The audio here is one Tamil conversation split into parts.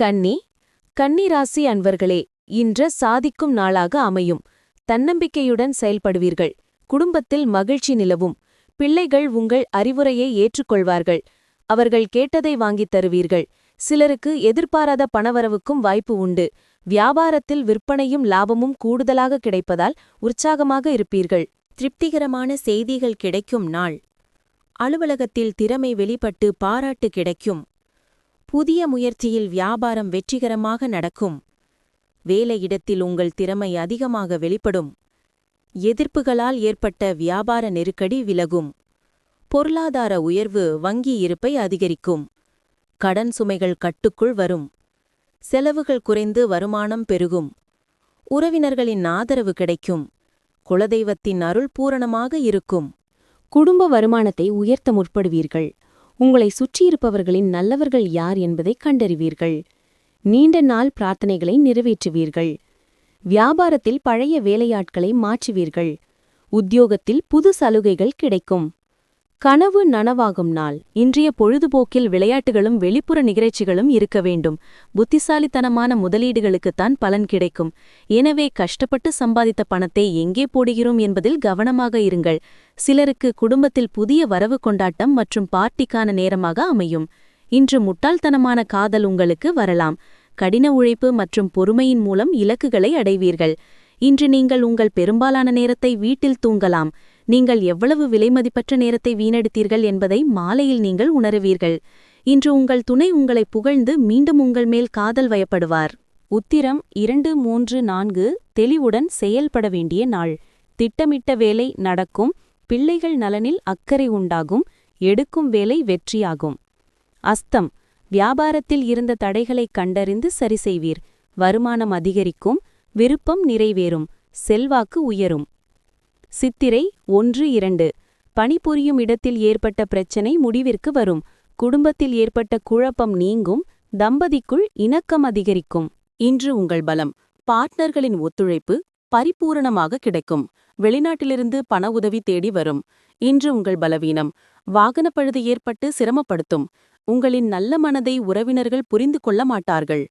கன்னி கன்னி ராசி அன்பர்களே இன்ற சாதிக்கும் நாளாக அமையும். தன்னம்பிக்கையுடன் செயல்படுவீர்கள். குடும்பத்தில் மகிழ்ச்சி நிலவும். பிள்ளைகள் உங்கள் அறிவுரையை ஏற்றுக்கொள்வார்கள். அவர்கள் கேட்டதை வாங்கித் தருவீர்கள். சிலருக்கு எதிர்பாராத பணவரவுக்கும் வாய்ப்பு உண்டு. வியாபாரத்தில் விற்பனையும் லாபமும் கூடுதலாக கிடைப்பதால் உற்சாகமாக இருப்பீர்கள். திருப்திகரமான செய்திகள் கிடைக்கும் நாள். அலுவலகத்தில் திறமை வெளிப்பட்டு பாராட்டு கிடைக்கும். புதிய முயற்சியில் வியாபாரம் வெற்றிகரமாக நடக்கும். வேலையிடத்தில் உங்கள் திறமை அதிகமாக வெளிப்படும். எதிர்ப்புகளால் ஏற்பட்ட வியாபார நெருக்கடி விலகும். பொருளாதார உயர்வு வங்கி இருப்பை அதிகரிக்கும். கடன் சுமைகள் கட்டுக்குள் வரும். செலவுகள் குறைந்து வருமானம் பெருகும். உறவினர்களின் ஆதரவு கிடைக்கும். குலதெய்வத்தின் அருள் பூரணமாக இருக்கும். குடும்ப வருமானத்தை உயர்த்த முற்படுவீர்கள். உங்களை சுற்றியிருப்பவர்களின் நல்லவர்கள் யார் என்பதை கண்டறிவீர்கள். நீண்ட நாள் பிரார்த்தனைகளை நிறைவேற்றுவீர்கள். வியாபாரத்தில் பழைய வேலையாட்களை மாற்றுவீர்கள். உத்தியோகத்தில் புது சலுகைகள் கிடைக்கும். கனவு நனவாகும் நாள். இன்றைய பொழுதுபோக்கில் விளையாட்டுகளும் வெளிப்புற நிகழ்ச்சிகளும் இருக்க வேண்டும். புத்திசாலித்தனமான முதலீடுகளுக்குத்தான் பலன் கிடைக்கும். எனவே கஷ்டப்பட்டு சம்பாதித்த பணத்தை எங்கே போடுகிறோம் என்பதில் கவனமாக இருங்கள். சிலருக்கு குடும்பத்தில் புதிய வரவு கொண்டாட்டம் மற்றும் பார்ட்டிக்கான நேரமாக அமையும். இன்று முட்டாள்தனமான காதல் உங்களுக்கு வரலாம். கடின உழைப்பு மற்றும் பொறுமையின் மூலம் இலக்குகளை அடைவீர்கள். இன்று நீங்கள் உங்கள் பெரும்பாலான நேரத்தை வீட்டில் தூங்கலாம். நீங்கள் எவ்வளவு விலைமதிப்பற்ற நேரத்தை வீணெடுத்தீர்கள் என்பதை மாலையில் நீங்கள் உணருவீர்கள். இன்று உங்கள் துணை உங்களை புகழ்ந்து மீண்டும் உங்கள் மேல் காதல் வயப்படுவார். உத்திரம் இரண்டு மூன்று நான்கு தெளிவுடன் செயல்பட வேண்டிய நாள். திட்டமிட்ட வேலை நடக்கும் பிள்ளைகள் நலனில் அக்கறை உண்டாகும் எடுக்கும் வேலை வெற்றியாகும். அஸ்தம் வியாபாரத்தில் இருந்த தடைகளைக் கண்டறிந்து சரி செய்வீர் வருமானம் அதிகரிக்கும் விருப்பம் நிறைவேறும் செல்வாக்கு உயரும். சித்திரை ஒன்று இரண்டு. பணிபுரியும் இடத்தில் ஏற்பட்ட பிரச்சனை முடிவிற்கு வரும். குடும்பத்தில் ஏற்பட்ட குழப்பம் நீங்கும். தம்பதிக்குள் இணக்கம் அதிகரிக்கும். இன்று உங்கள் பலம். பார்ட்னர்களின் ஒத்துழைப்பு பரிபூரணமாக கிடைக்கும். வெளிநாட்டிலிருந்து பண உதவி தேடி வரும். இன்று உங்கள் பலவீனம். வாகனப்பழுது ஏற்பட்டு சிரமப்படுத்தும். உங்களின் நல்ல மனதை உறவினர்கள் புரிந்து கொள்ள மாட்டார்கள்.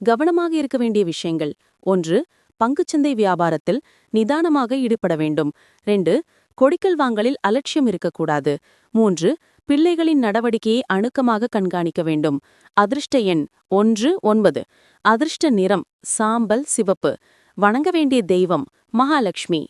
கவனமாக இருக்க வேண்டிய விஷயங்கள். ஒன்று பங்குச்சந்தை வியாபாரத்தில் நிதானமாக ஈடுபட வேண்டும். ரெண்டு கொடிக்கல் வாங்கலில் அலட்சியம் இருக்கக்கூடாது. மூன்று பிள்ளைகளின் நடவடிக்கையை அணுக்கமாக கண்காணிக்க வேண்டும். அதிர்ஷ்ட எண் ஒன்று ஒன்பது. அதிர்ஷ்ட நிறம் சாம்பல் சிவப்பு. வணங்க வேண்டிய தெய்வம் மகாலட்சுமி.